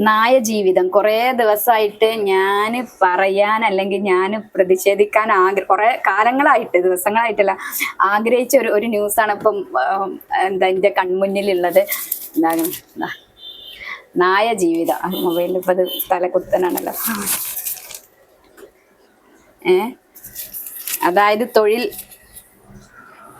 നായ ജീവിതം. കുറേ ദിവസമായിട്ട് ഞാൻ പറയാൻ അല്ലെങ്കിൽ ഞാൻ പ്രതിഷേധിക്കാൻ ആഗ്ര കുറേ കാലങ്ങളായിട്ട് ദിവസങ്ങളായിട്ടല്ല ആഗ്രഹിച്ച ഒരു ഒരു ന്യൂസാണ് ഇപ്പം എന്താ എന്റെ കൺമുന്നിലുള്ളത്. എന്താണ് നായ ജീവിതം. മൊബൈലിൽ ഇപ്പം അത് തലകുത്തനാണല്ലോ. ഏ? അതായത് തൊഴിൽ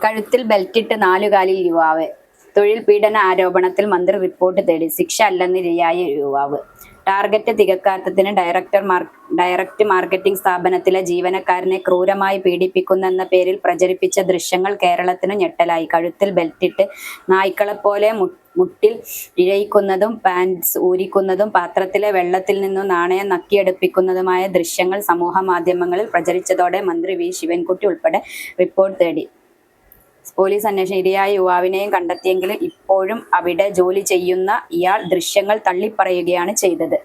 കഴുത്തിൽ ബെൽറ്റിട്ട് നാലുകാലിൽ യുവാവ്. തൊഴിൽ പീഡന ആരോപണത്തിൽ മന്ത്രി റിപ്പോർട്ട് തേടി ശിക്ഷ അല്ലെന്നിരയായ യുവാവ്. ടാർഗറ്റ് തികക്കാത്തതിന് ഡയറക്ടർ മാർക്ക് ഡയറക്റ്റ് മാർക്കറ്റിംഗ് സ്ഥാപനത്തിലെ ജീവനക്കാരനെ ക്രൂരമായി പീഡിപ്പിക്കുന്നെന്ന പേരിൽ പ്രചരിപ്പിച്ച ദൃശ്യങ്ങൾ കേരളത്തിന് ഞെട്ടലായി. കഴുത്തിൽ ബെൽറ്റിട്ട് നായ്ക്കളെപ്പോലെ മുട്ടിൽ ഇഴയിക്കുന്നതും പാൻസ് ഊരിക്കുന്നതും പാത്രത്തിലെ വെള്ളത്തിൽ നിന്നും നാണയം നക്കിയെടുപ്പിക്കുന്നതുമായ ദൃശ്യങ്ങൾ സമൂഹ മാധ്യമങ്ങളിൽ പ്രചരിച്ചതോടെ മന്ത്രി വി. ശിവൻകുട്ടി ഉൾപ്പെടെ റിപ്പോർട്ട് തേടി. പോലീസ് അന്വേഷണം ഇരയായ യുവാവിനെയും കണ്ടെത്തിയെങ്കിലും ഇപ്പോഴും അവിടെ ജോലി ചെയ്യുന്ന ഇയാൾ ദൃശ്യങ്ങൾ തള്ളിപ്പറയുകയാണ് ചെയ്തത്.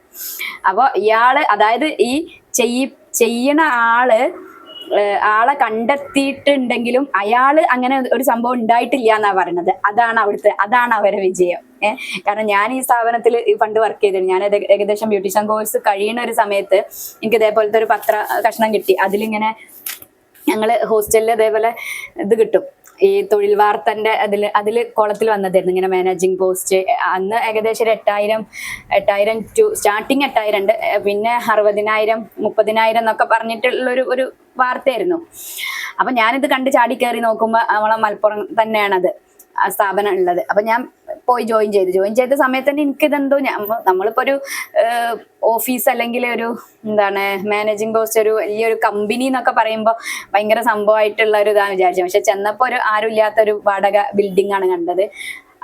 അപ്പോൾ ഇയാൾ അതായത് ഈ ചെയ്യ ചെയ്യണ ആൾ ആളെ കണ്ടെത്തിയിട്ടുണ്ടെങ്കിലും അയാൾ അങ്ങനെ ഒരു സംഭവം ഉണ്ടായിട്ടില്ല എന്നാ പറയുന്നത് അതാണ് അവിടുത്തെ അതാണ് അവരെ വിജയം. ഏഹ് കാരണം ഞാൻ ഈ സ്ഥാപനത്തിൽ പണ്ട് വർക്ക് ചെയ്തിരുന്നു. ഞാൻ ഏകദേശം ബ്യൂട്ടീഷ്യൻ കോഴ്സ് കഴിയുന്ന ഒരു സമയത്ത് എനിക്ക് ഇതേപോലത്തെ ഒരു പത്ര കഷ്ണം കിട്ടി. അതിലിങ്ങനെ ഞങ്ങൾ ഹോസ്റ്റലിൽ അതേപോലെ ഇത് കിട്ടും. ഈ തൊഴിൽ വാർത്തന്റെ അതിൽ അതിൽ കോളത്തിൽ വന്നതായിരുന്നു. ഇങ്ങനെ മാനേജിങ് പോസ്റ്റ് അന്ന് ഏകദേശം ഒരു എട്ടായിരം എട്ടായിരം ടു സ്റ്റാർട്ടിങ് എട്ടായിരം ഉണ്ട് പിന്നെ അറുപതിനായിരം മുപ്പതിനായിരം എന്നൊക്കെ പറഞ്ഞിട്ടുള്ളൊരു ഒരു വാർത്തയായിരുന്നു. അപ്പൊ ഞാനിത് കണ്ട് ചാടി കയറി നോക്കുമ്പോൾ നമ്മളെ മലപ്പുറം തന്നെയാണത്. സ്ഥാപനം ഉള്ളത്. അപ്പൊ ഞാൻ പോയി ജോയിൻ ചെയ്തു. ജോയിൻ ചെയ്ത സമയത്ത് തന്നെ എനിക്കിതെന്തോ ഞാൻ നമ്മളിപ്പോ ഒരു ഓഫീസ് അല്ലെങ്കിൽ ഒരു എന്താണ് മാനേജിങ് പോസ്റ്റ് ഒരു വലിയൊരു കമ്പനി എന്നൊക്കെ പറയുമ്പോൾ ഭയങ്കര സംഭവമായിട്ടുള്ള ഒരു ഇതാണ് വിചാരിച്ചത് പക്ഷെ ചെന്നപ്പോൾ ഒരു ആരും ഇല്ലാത്ത ഒരു വാടക ബിൽഡിംഗ് ആണ് കണ്ടത്.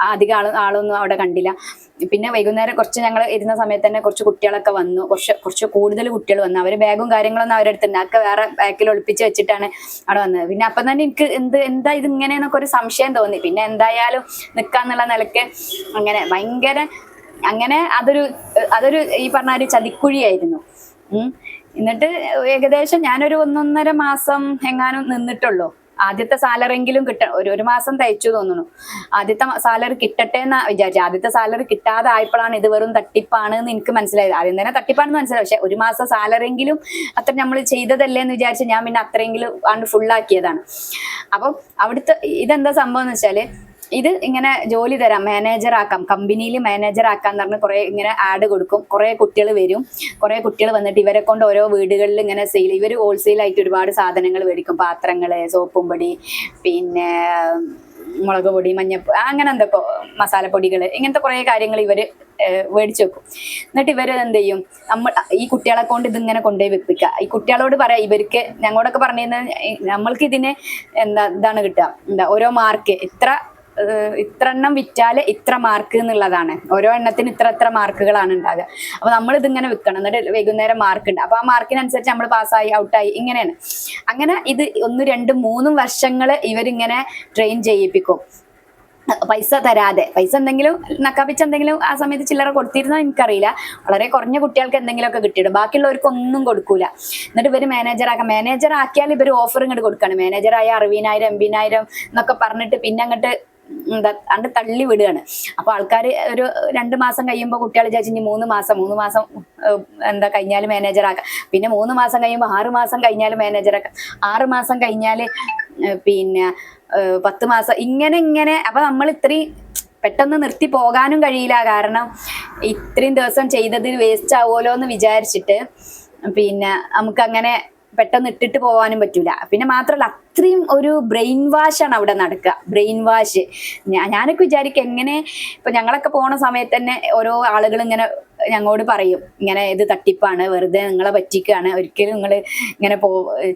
അധികം ആൾ ആളൊന്നും അവിടെ കണ്ടില്ല. പിന്നെ വൈകുന്നേരം കുറച്ച് ഞങ്ങൾ ഇരുന്ന സമയത്ത് തന്നെ കുറച്ച് കുട്ടികളൊക്കെ വന്നു. കുറച്ച് കുറച്ച് കൂടുതൽ കുട്ടികൾ വന്നു. അവർ ബാഗും കാര്യങ്ങളൊന്നും അവരുടെ അടുത്ത് അതൊക്കെ വേറെ ബാക്കിൽ ഒളിപ്പിച്ച് വെച്ചിട്ടാണ് അവിടെ വന്നത്. പിന്നെ അപ്പം തന്നെ എനിക്ക് എന്ത് എന്താ ഇത് ഇങ്ങനെയെന്നൊക്കെ ഒരു സംശയം തോന്നി. പിന്നെ എന്തായാലും നിൽക്കാന്നുള്ള നിലയ്ക്ക് അങ്ങനെ ഭയങ്കര അങ്ങനെ അതൊരു അതൊരു ഈ പറഞ്ഞ ഒരു ചതിക്കുഴിയായിരുന്നു. എന്നിട്ട് ഏകദേശം ഞാനൊരു ഒന്നൊന്നര മാസം എങ്ങാനും നിന്നിട്ടുള്ളൂ. ആദ്യത്തെ സാലറി എങ്കിലും കിട്ട ഒരു ഒരു മാസം തയ്ച്ചു തോന്നുന്നു. ആദ്യത്തെ സാലറി കിട്ടട്ടെ എന്ന് വിചാരിച്ചു. ആദ്യത്തെ സാലറി കിട്ടാതെ ആയപ്പോഴാണ് ഇത് വെറും തട്ടിപ്പാണ് എന്ന് എനിക്ക് മനസ്സിലായത്. ആദ്യം തന്നെ തട്ടിപ്പാണെന്ന് മനസ്സിലായി. പക്ഷെ ഒരു മാസം സാലറി എങ്കിലും അത്ര നമ്മൾ ചെയ്തതല്ലേ എന്ന് വിചാരിച്ച് ഞാൻ പിന്നെ അത്രയെങ്കിലും ആണ് ഫുള്ളാക്കിയതാണ് അപ്പം അവിടുത്തെ ഇതെന്താ സംഭവം എന്ന് വെച്ചാൽ ഇത് ഇങ്ങനെ ജോലി തരാം മാനേജർ ആക്കാം കമ്പനിയിൽ മാനേജർ ആക്കാന്ന് പറഞ്ഞ് കുറെ ഇങ്ങനെ ആഡ് കൊടുക്കും. കുറെ കുട്ടികൾ വരും. കുറെ കുട്ടികൾ വന്നിട്ട് ഇവരെ കൊണ്ട് ഓരോ വീടുകളിൽ ഇങ്ങനെ സെയിൽ ഇവർ ഹോൾസെയിൽ ആയിട്ട് ഒരുപാട് സാധനങ്ങൾ മേടിക്കും. പാത്രങ്ങൾ സോപ്പും പൊടി പിന്നെ മുളക് പൊടി മഞ്ഞപ്പ് അങ്ങനെ എന്തൊക്കെ മസാലപ്പൊടികൾ ഇങ്ങനത്തെ കുറേ കാര്യങ്ങൾ ഏഹ് മേടിച്ചു വെക്കും. എന്നിട്ട് ഇവർ എന്ത് ചെയ്യും? നമ്മൾ ഈ കുട്ടികളെ കൊണ്ട് ഇതിങ്ങനെ കൊണ്ടുപോയി വെപ്പിക്കുക ഈ കുട്ടികളോട് പറയാം ഇവർക്ക് ഞങ്ങളോടൊക്കെ പറഞ്ഞിരുന്നത് നമ്മൾക്ക് ഇതിന് എന്താ ഇതാണ് കിട്ടുക. എന്താ ഓരോ മാർക്ക് ഇത്ര ഇത്ര എണ്ണം വിറ്റാൽ ഇത്ര മാർക്ക് എന്നുള്ളതാണ്. ഓരോ എണ്ണത്തിന് ഇത്ര ഇത്ര മാർക്കുകളാണ് ഉണ്ടാകുക അപ്പൊ നമ്മൾ ഇതിങ്ങനെ വിൽക്കണം. എന്നിട്ട് വൈകുന്നേരം മാർക്ക് ഉണ്ട്. അപ്പൊ ആ മാർക്കിനനുസരിച്ച് നമ്മൾ പാസ്സായി ഔട്ടായി ഇങ്ങനെയാണ്. അങ്ങനെ ഇത് ഒന്ന് രണ്ട് മൂന്നും വർഷങ്ങൾ ഇവരിങ്ങനെ ട്രെയിൻ ചെയ്യിപ്പിക്കും. പൈസ തരാതെ. പൈസ എന്തെങ്കിലും നക്കാപ്പിച്ച് എന്തെങ്കിലും ആ സമയത്ത് ചില്ലറ കൊടുത്തിരുന്നോ എനിക്കറിയില്ല. വളരെ കുറഞ്ഞ കുട്ടികൾക്ക് എന്തെങ്കിലുമൊക്കെ കിട്ടിയിടും ബാക്കിയുള്ളവർക്ക് ഒന്നും കൊടുക്കൂല. എന്നിട്ട് ഇവർ മാനേജർ ആക്കാം. മാനേജർ ആക്കിയാൽ ഇവർ ഓഫർ ഇങ്ങോട്ട് കൊടുക്കാണ്. മാനേജറായ അറുപതിനായിരം എൺപതിനായിരം എന്നൊക്കെ പറഞ്ഞിട്ട് പിന്നെ അങ്ങോട്ട് എന്താ അണ്ട് തള്ളി വിടുകയാണ്. അപ്പൊ ആൾക്കാർ ഒരു രണ്ട് മാസം കഴിയുമ്പോൾ കുട്ടികൾ വിചാരിച്ചു ഇനി മൂന്ന് മാസം മൂന്ന് മാസം എന്താ കഴിഞ്ഞാൽ മാനേജർ ആക്കാം. പിന്നെ മൂന്ന് മാസം കഴിയുമ്പോൾ ആറ് മാസം കഴിഞ്ഞാൽ മാനേജർ ആക്കാം. ആറ് മാസം കഴിഞ്ഞാൽ പിന്നെ പത്ത് മാസം ഇങ്ങനെ ഇങ്ങനെ. അപ്പൊ നമ്മൾ ഇത്രയും പെട്ടെന്ന് നിർത്തി പോകാനും കഴിയില്ല. കാരണം ഇത്രയും ദിവസം ചെയ്തതിൽ വേസ്റ്റ് ആവുമല്ലോ എന്ന് വിചാരിച്ചിട്ട് പിന്നെ നമുക്ക് അങ്ങനെ പെട്ടെന്ന് ഇട്ടിട്ട് പോകാനും പറ്റൂല. പിന്നെ മാത്രമല്ല അത്രയും ഒരു ബ്രെയിൻ വാഷ് ആണ് അവിടെ നടക്കുക. ബ്രെയിൻ വാഷ് ഞാനൊക്കെ വിചാരിക്കും എങ്ങനെ ഇപ്പൊ ഞങ്ങളൊക്കെ പോണ സമയത്ത് തന്നെ ഓരോ ആളുകൾ ഇങ്ങനെ ഞങ്ങളോട് പറയും ഇങ്ങനെ ഇത് തട്ടിപ്പാണ് വെറുതെ നിങ്ങളെ പറ്റിക്കാണ്. ഒരിക്കലും നിങ്ങൾ ഇങ്ങനെ പോ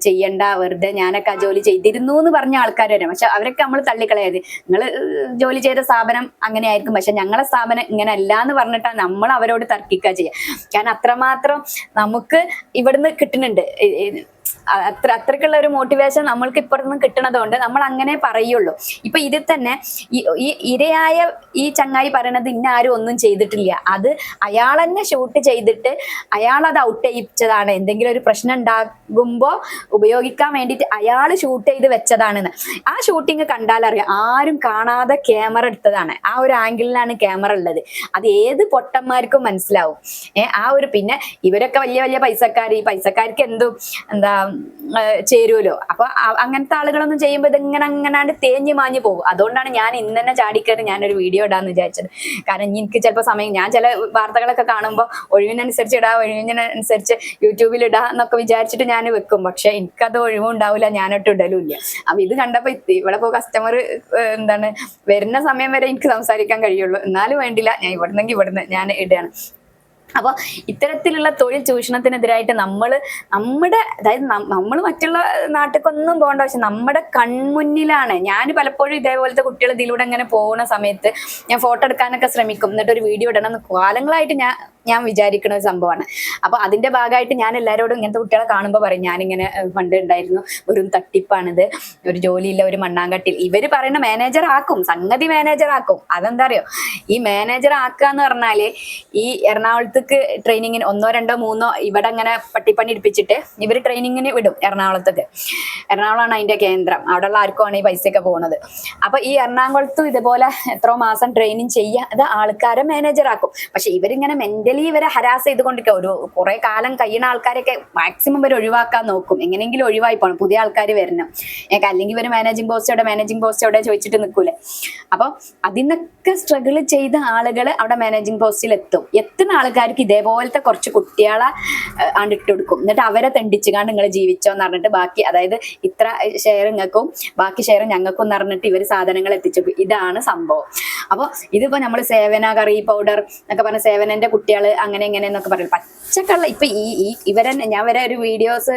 ചെയ്യണ്ട വെറുതെ ഞാനൊക്കെ ആ ജോലി ചെയ്തിരുന്നു എന്ന് പറഞ്ഞ ആൾക്കാർ വരും. പക്ഷെ അവരൊക്കെ നമ്മൾ തള്ളിക്കളയത് നിങ്ങൾ ജോലി ചെയ്ത സ്ഥാപനം അങ്ങനെ ആയിരിക്കും പക്ഷെ ഞങ്ങളെ സ്ഥാപനം ഇങ്ങനെ അല്ല എന്ന് പറഞ്ഞിട്ടാണ് നമ്മൾ അവരോട് തർക്കിക്കുക ചെയ്യുക കാരണം അത്രമാത്രം നമുക്ക് ഇവിടുന്ന് കിട്ടുന്നുണ്ട്. അത്ര അത്രക്കുള്ള ഒരു മോട്ടിവേഷൻ നമ്മൾക്ക് ഇപ്പുറത്തുനിന്ന് കിട്ടണതുകൊണ്ട് നമ്മൾ അങ്ങനെ പറയുള്ളൂ. ഇപ്പൊ ഇതിൽ തന്നെ ഈ ഇരയായ ഈ ചങ്ങായി പറയണത് ഇന്ന ആരും ഒന്നും ചെയ്തിട്ടില്ല. അത് അയാൾ തന്നെ ഷൂട്ട് ചെയ്തിട്ട് അയാൾ അത് ഔട്ട് ചെയ്യിച്ചതാണ് എന്തെങ്കിലും ഒരു പ്രശ്നം ഉണ്ടാകുമ്പോ ഉപയോഗിക്കാൻ വേണ്ടിയിട്ട് അയാൾ ഷൂട്ട് ചെയ്ത് വെച്ചതാണെന്ന്. ആ ഷൂട്ടിങ് കണ്ടാൽ അറിയാം ആരും കാണാതെ ക്യാമറ എടുത്തതാണ്. ആ ഒരു ആംഗിളിലാണ് ക്യാമറ ഉള്ളത്. അത് ഏത് പൊട്ടന്മാർക്കും മനസ്സിലാവും. ഏഹ് ആ ഒരു പിന്നെ ഇവരൊക്കെ വലിയ വലിയ പൈസക്കാർ ഈ പൈസക്കാർക്ക് എന്തും എന്താ ചേരുമല്ലോ അപ്പൊ അങ്ങനത്തെ ആളുകളൊന്നും ചെയ്യുമ്പോൾ ഇങ്ങനെ അങ്ങനാണ്ട് തേഞ്ഞു മാഞ്ഞു പോകും. അതുകൊണ്ടാണ് ഞാൻ ഇന്ന് തന്നെ ചാടിക്കയറി ഞാനൊരു വീഡിയോ ഇടാന്ന് വിചാരിച്ചത്. കാരണം എനിക്ക് ചിലപ്പോൾ സമയം ഞാൻ ചില വാർത്തകളൊക്കെ കാണുമ്പോൾ ഒഴിവിനനുസരിച്ച് ഇടാ ഒഴിവിനനുസരിച്ച് യൂട്യൂബിൽ ഇടാ എന്നൊക്കെ വിചാരിച്ചിട്ട് ഞാൻ വെക്കും. പക്ഷെ എനിക്കത് ഒഴിവും ഉണ്ടാവില്ല ഞാനൊട്ട് ഇടലും ഇല്ല അപ്പൊ ഇത് കണ്ടപ്പോ ഇത് ഇവിടെ പോ കസ്റ്റമർ എന്താണ് വരുന്ന സമയം വരെ എനിക്ക് സംസാരിക്കാൻ കഴിയുള്ളൂ. എന്നാലും വേണ്ടില്ല ഞാൻ ഇവിടുന്നെങ്കിൽ ഇവിടുന്ന് ഞാൻ ഇടുകയാണ്. അപ്പോൾ ഇത്തരത്തിലുള്ള തൊഴിൽ ചൂഷണത്തിനെതിരായിട്ട് നമ്മൾ നമ്മുടെ അതായത് നമ്മൾ മറ്റുള്ള നാട്ടിലേക്കൊന്നും പോകേണ്ട ആവശ്യം നമ്മുടെ കൺമുന്നിലാണ്. ഞാൻ പലപ്പോഴും ഇതേപോലത്തെ കുട്ടികൾ ഇതിലൂടെ ഇങ്ങനെ പോകുന്ന സമയത്ത് ഞാൻ ഫോട്ടോ എടുക്കാനൊക്കെ ശ്രമിക്കും. എന്നിട്ട് ഒരു വീഡിയോ ഇടണം. കാലങ്ങളായിട്ട് ഞാൻ ഞാൻ വിചാരിക്കുന്ന ഒരു സംഭവമാണ്. അപ്പൊ അതിന്റെ ഭാഗമായിട്ട് ഞാൻ എല്ലാവരോടും ഇങ്ങനത്തെ കുട്ടികളെ കാണുമ്പോൾ പറയും ഞാനിങ്ങനെ ഫണ്ട് ഉണ്ടായിരുന്നു ഒരു തട്ടിപ്പാണിത്. ഒരു ജോലിയില്ല ഒരു മണ്ണാങ്കട്ടിൽ. ഇവർ പറയുന്ന മാനേജർ ആക്കും സംഗതി മാനേജർ ആക്കും. അതെന്താ അറിയോ? ഈ മാനേജർ ആക്കുക എന്ന് പറഞ്ഞാൽ ഈ എറണാകുളത്തേക്ക് ട്രെയിനിങ്ങിന് ഒന്നോ രണ്ടോ മൂന്നോ ഇവിടെ അങ്ങനെ പട്ടിപ്പണി എടുപ്പിച്ചിട്ട് ഇവർ ട്രെയിനിങ്ങിന് വിടും എറണാകുളത്തേക്ക്. എറണാകുളമാണ് അതിന്റെ കേന്ദ്രം. അവിടെയുള്ള ആർക്കുമാണ് ഈ പൈസയൊക്കെ പോകുന്നത് അപ്പൊ ഈ എറണാകുളത്തും ഇതുപോലെ എത്രയോ മാസം ട്രെയിനിങ് ചെയ്യാതെ ആൾക്കാരെ മാനേജർ ആക്കും. പക്ഷെ ഇവരിങ്ങനെ മെന്റലി ഇവരെ ഹരാസ് ചെയ്തുകൊണ്ടിരിക്കുക ഒരു കുറെ കാലം കഴിയുന്ന ആൾക്കാരൊക്കെ മാക്സിമം ഇവർ ഒഴിവാക്കാൻ നോക്കും. എങ്ങനെയെങ്കിലും ഒഴിവായി പോകണം പുതിയ ആൾക്കാർ വരണം. അല്ലെങ്കിൽ ഇവർ മാനേജിംഗ് പോസ്റ്റോടെ മാനേജിംഗ് പോസ്റ്റോടെ ചോദിച്ചിട്ട് നിൽക്കൂലേ. അപ്പൊ അതിനൊക്കെ സ്ട്രഗിൾ ചെയ്ത ആളുകൾ അവിടെ മാനേജിംഗ് പോസ്റ്റിൽ എത്തും. എത്തുന്ന ആൾക്കാർക്ക് ഇതേപോലത്തെ കുറച്ച് കുട്ടികളെ ആണ് ആണ്ട് ഇട്ട് കൊടുക്കും. എന്നിട്ട് അവരെ തെണ്ടിച്ചുകാണ്ട് നിങ്ങൾ ജീവിച്ചോ എന്ന് പറഞ്ഞിട്ട് ബാക്കി അതായത് ഇത്ര ഷെയർ നിങ്ങൾക്കും ബാക്കി ഷെയർ ഞങ്ങൾക്കും പറഞ്ഞിട്ട് ഇവർ സാധനങ്ങൾ എത്തിച്ചു. ഇതാണ് സംഭവം. അപ്പോൾ ഇതിപ്പോ നമ്മൾ സേവന കറി പൗഡർ എന്നൊക്കെ പറഞ്ഞ സേവനന്റെ കുട്ടികൾ അങ്ങനെ ഇങ്ങനെ എന്നൊക്കെ പറയും പച്ചക്കള്ള ഇപ്പൊ ഈ ഈ ഇവരെ ഞാൻ വരെ ഒരു വീഡിയോസ്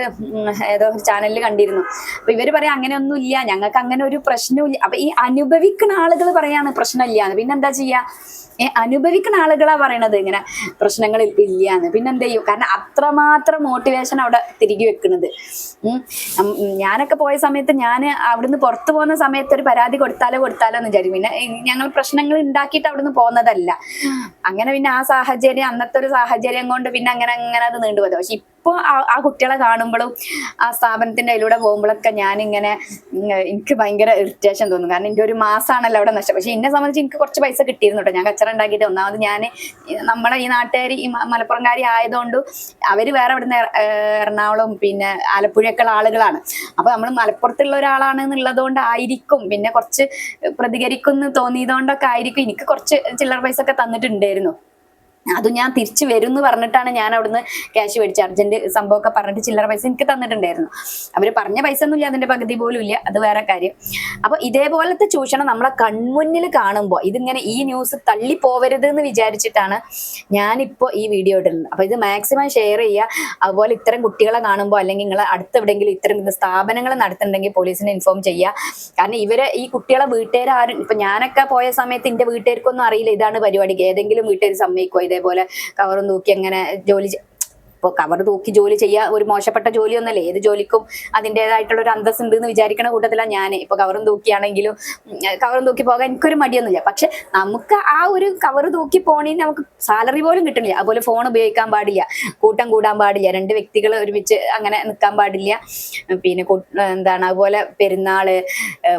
ഏതോ ചാനലിൽ കണ്ടിരുന്നു. അപ്പൊ ഇവർ പറയാം അങ്ങനെയൊന്നും ഇല്ല. ഞങ്ങൾക്ക് അങ്ങനെ ഒരു പ്രശ്നവും അപ്പൊ ഈ അനുഭവിക്കുന്ന ആളുകൾ പറയാണ് പ്രശ്നമില്ല പിന്നെ എന്താ ചെയ്യാ? അനുഭവിക്കുന്ന ആളുകളാ പറയണത് ഇങ്ങനെ പ്രശ്നങ്ങൾ ഇല്ലാന്ന്. പിന്നെ എന്ത് ചെയ്യും? കാരണം അത്രമാത്രം മോട്ടിവേഷൻ അവിടെ തിരികെ വെക്കുന്നത് ഞാനൊക്കെ പോയ സമയത്ത് ഞാൻ അവിടുന്ന് പുറത്തു പോകുന്ന സമയത്ത് ഒരു പരാതി കൊടുത്താലോ കൊടുത്താലോ എന്ന് വിചാരിക്കും. പിന്നെ ഞങ്ങൾ പ്രശ്നങ്ങൾ ഉണ്ടാക്കിയിട്ട് അവിടുന്ന് പോകുന്നതല്ല. അങ്ങനെ പിന്നെ ആ സാഹചര്യം അന്നത്തെ ഒരു സാഹചര്യം കൊണ്ട് പിന്നെ അങ്ങനെ അങ്ങനെ അത് നീണ്ടുപോയത് പക്ഷെ ഇപ്പൊ ആ- കുട്ടികളെ കാണുമ്പോഴും ആ സ്ഥാപനത്തിന്റെ അതിലൂടെ പോകുമ്പോഴൊക്കെ ഞാൻ ഇങ്ങനെ എനിക്ക് ഭയങ്കര ഇറിറ്റേഷൻ തോന്നും. കാരണം എന്റെ ഒരു മാസമാണല്ലോ അവിടെ നഷ്ടം. പക്ഷെ എന്നെ സംബന്ധിച്ച് എനിക്ക് കുറച്ച് പൈസ കിട്ടിയിരുന്നു കേട്ടോ. ഞാൻ കച്ചറ ഉണ്ടാക്കിയിട്ട് ഒന്നാമത് ഞാൻ നമ്മളെ ഈ നാട്ടുകാർ ഈ മലപ്പുറംകാരി ആയതുകൊണ്ട് അവർ വേറെ ഇവിടുന്ന് എറണാകുളം പിന്നെ ആലപ്പുഴയൊക്കെ ഉള്ള ആളുകളാണ്. അപ്പൊ നമ്മൾ മലപ്പുറത്തുള്ള ഒരാളാണ് എന്നുള്ളത് കൊണ്ടായിരിക്കും പിന്നെ കുറച്ച് പ്രതികരിക്കുന്നു തോന്നിയതുകൊണ്ടൊക്കെ ആയിരിക്കും. എനിക്ക് കുറച്ച് ചില്ലറ പൈസ ഒക്കെ തന്നിട്ടുണ്ടായിരുന്നു. അത് ഞാൻ തിരിച്ചു വരും എന്ന് പറഞ്ഞിട്ടാണ് ഞാൻ അവിടുന്ന് ക്യാഷ് മേടിച്ചത്. അർജന്റ് സംഭവമൊക്കെ പറഞ്ഞിട്ട് ചില്ലറ പൈസ എനിക്ക് തന്നിട്ടുണ്ടായിരുന്നു. അവർ പറഞ്ഞ പൈസ ഒന്നും ഇല്ല അതിന്റെ പകുതി പോലും ഇല്ല. അത് വേറെ കാര്യം. അപ്പൊ ഇതേപോലത്തെ ചൂഷണം നമ്മളെ കൺമുന്നിൽ കാണുമ്പോൾ ഇതിങ്ങനെ ഈ ന്യൂസ് തള്ളി പോവരുത് എന്ന് വിചാരിച്ചിട്ടാണ് ഞാനിപ്പോ ഈ വീഡിയോ ഇടുന്നത്. അപ്പൊ ഇത് മാക്സിമം ഷെയർ ചെയ്യുക. അതുപോലെ ഇത്തരം കുട്ടികളെ കാണുമ്പോൾ അല്ലെങ്കിൽ നിങ്ങൾ അടുത്ത് എവിടെയെങ്കിലും ഇത്തരം സ്ഥാപനങ്ങൾ നടത്തുന്നുണ്ടെങ്കിൽ പോലീസിനെ ഇൻഫോം ചെയ്യുക. കാരണം ഇവരെ ഈ കുട്ടികളെ വീട്ടുകാരും ഇപ്പൊ ഞാനൊക്കെ പോയ സമയത്ത് എന്റെ വീട്ടുകാർക്കൊന്നും അറിയില്ല ഇതാണ് പരിപാടി. ഏതെങ്കിലും വീട്ടുകാർ സമ്മതിക്കോ ഇതേപോലെ കവറും തൂക്കി അങ്ങനെ ജോലി ഇപ്പൊ കവർ തൂക്കി ജോലി ചെയ്യാ ഒരു മോശപ്പെട്ട ജോലിയൊന്നല്ലേ? ഏത് ജോലിക്കും അതിന്റെതായിട്ടുള്ള ഒരു അന്തസ് ഉണ്ട് എന്ന് വിചാരിക്കണ കൂട്ടത്തിലാണ് ഞാൻ ഇപ്പൊ കവറും തൂക്കിയാണെങ്കിലും കവറും തൂക്കി പോകാൻ എനിക്കൊരു മടിയൊന്നുമില്ല. പക്ഷെ നമുക്ക് ആ ഒരു കവർ തൂക്കി പോണേന് നമുക്ക് സാലറി പോലും കിട്ടണില്ല. അതുപോലെ ഫോൺ ഉപയോഗിക്കാൻ പാടില്ല. കൂട്ടം കൂടാൻ പാടില്ല. രണ്ട് വ്യക്തികൾ ഒരുമിച്ച് അങ്ങനെ നിൽക്കാൻ പാടില്ല. പിന്നെ എന്താണ്? അതുപോലെ പെരുന്നാൾ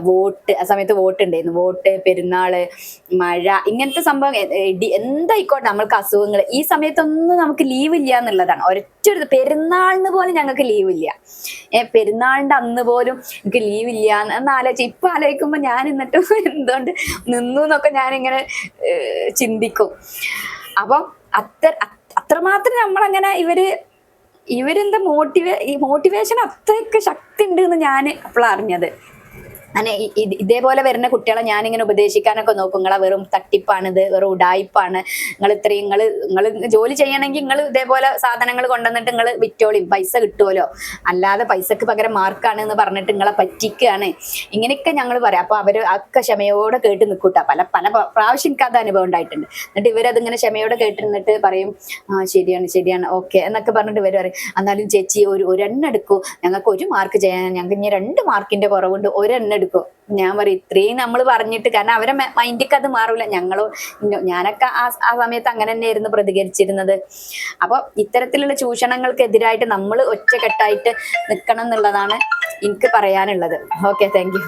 വോട്ട് ആ സമയത്ത് വോട്ട് ഉണ്ടായിരുന്നു. വോട്ട് പെരുന്നാൾ മഴ ഇങ്ങനത്തെ സംഭവം എന്തായിക്കോട്ടെ നമ്മൾക്ക് അസുഖങ്ങൾ ഈ സമയത്തൊന്നും നമുക്ക് ലീവ് ഇല്ല എന്നുള്ളതാണ്. ഒരൊറ്റൊരു പെരുന്നാളിന് പോലും ഞങ്ങൾക്ക് ലീവ് ഇല്ല ഏഹ് പെരുന്നാളിന്റെ അന്ന് പോലും എനിക്ക് ലീവ് ഇല്ല എന്ന് ആലോചിച്ച് ഇപ്പൊ ആലോചിക്കുമ്പോ ഞാൻ എന്നിട്ടും എന്തുകൊണ്ട് നിന്നു എന്നൊക്കെ ഞാനിങ്ങനെ ചിന്തിക്കും. അപ്പം അത്ര അത്രമാത്രം നമ്മളങ്ങനെ ഇവർ ഇവരെന്താ മോട്ടിവേ ഈ മോട്ടിവേഷൻ അത്രയ്ക്ക് ശക്തി ഉണ്ട് എന്ന് ഞാൻ അപ്പോൾ അറിഞ്ഞത്. അങ്ങനെ ഇതേപോലെ വരുന്ന കുട്ടികളെ ഞാനിങ്ങനെ ഉപദേശിക്കാനൊക്കെ നോക്കും. നിങ്ങളെ വെറും തട്ടിപ്പാണിത് വെറും ഉടായിപ്പാണ്. നിങ്ങൾ ഇത്രയും നിങ്ങൾ നിങ്ങൾ ജോലി ചെയ്യണമെങ്കിൽ നിങ്ങൾ ഇതേപോലെ സാധനങ്ങൾ കൊണ്ടുവന്നിട്ട് നിങ്ങൾ വിറ്റോളിയും പൈസ കിട്ടുമല്ലോ അല്ലാതെ പൈസക്ക് പകരം മാർക്കാണ് എന്ന് പറഞ്ഞിട്ട് നിങ്ങളെ പറ്റിക്കുകയാണ് ഇങ്ങനെയൊക്കെ ഞങ്ങൾ പറയാം. അപ്പൊ അവർ ഒക്കെ ക്ഷമയോടെ കേട്ട് നിൽക്കൂട്ട പല പല പ്ര- പ്രാവശ്യം എനിക്ക് അനുഭവം ഉണ്ടായിട്ടുണ്ട്. എന്നിട്ട് ഇവരതിങ്ങനെ ക്ഷമയോടെ കേട്ടിരുന്നിട്ട് പറയും ആ ശരിയാണ് ശരിയാണ്. ഓക്കെ. എന്നൊക്കെ പറഞ്ഞിട്ട് ഇവർ പറയും. എന്നാലും ചേച്ചി ഒരു ഒരെണ്ണം എടുക്കൂ. ഞങ്ങൾക്ക് ഒരു മാർക്ക് ചെയ്യാൻ ഞങ്ങൾക്ക് ഇനി രണ്ട് മാർക്കിന്റെ കുറവുണ്ട്. ഒരെണ്ണം എടുക്കൂ. ഞാൻ പറയും ഇത്രയും നമ്മൾ പറഞ്ഞിട്ട് കാരണം അവരെ മൈൻഡിക്ക് അത് മാറൂല. ഞങ്ങളോ ഞാനൊക്കെ ആ ആ സമയത്ത് അങ്ങനെ തന്നെയായിരുന്നു പ്രതികരിച്ചിരുന്നത്. അപ്പൊ ഇത്തരത്തിലുള്ള ചൂഷണങ്ങൾക്കെതിരായിട്ട് നമ്മൾ ഒറ്റക്കെട്ടായിട്ട് നിൽക്കണം എന്നുള്ളതാണ് എനിക്ക് പറയാനുള്ളത്. Okay thank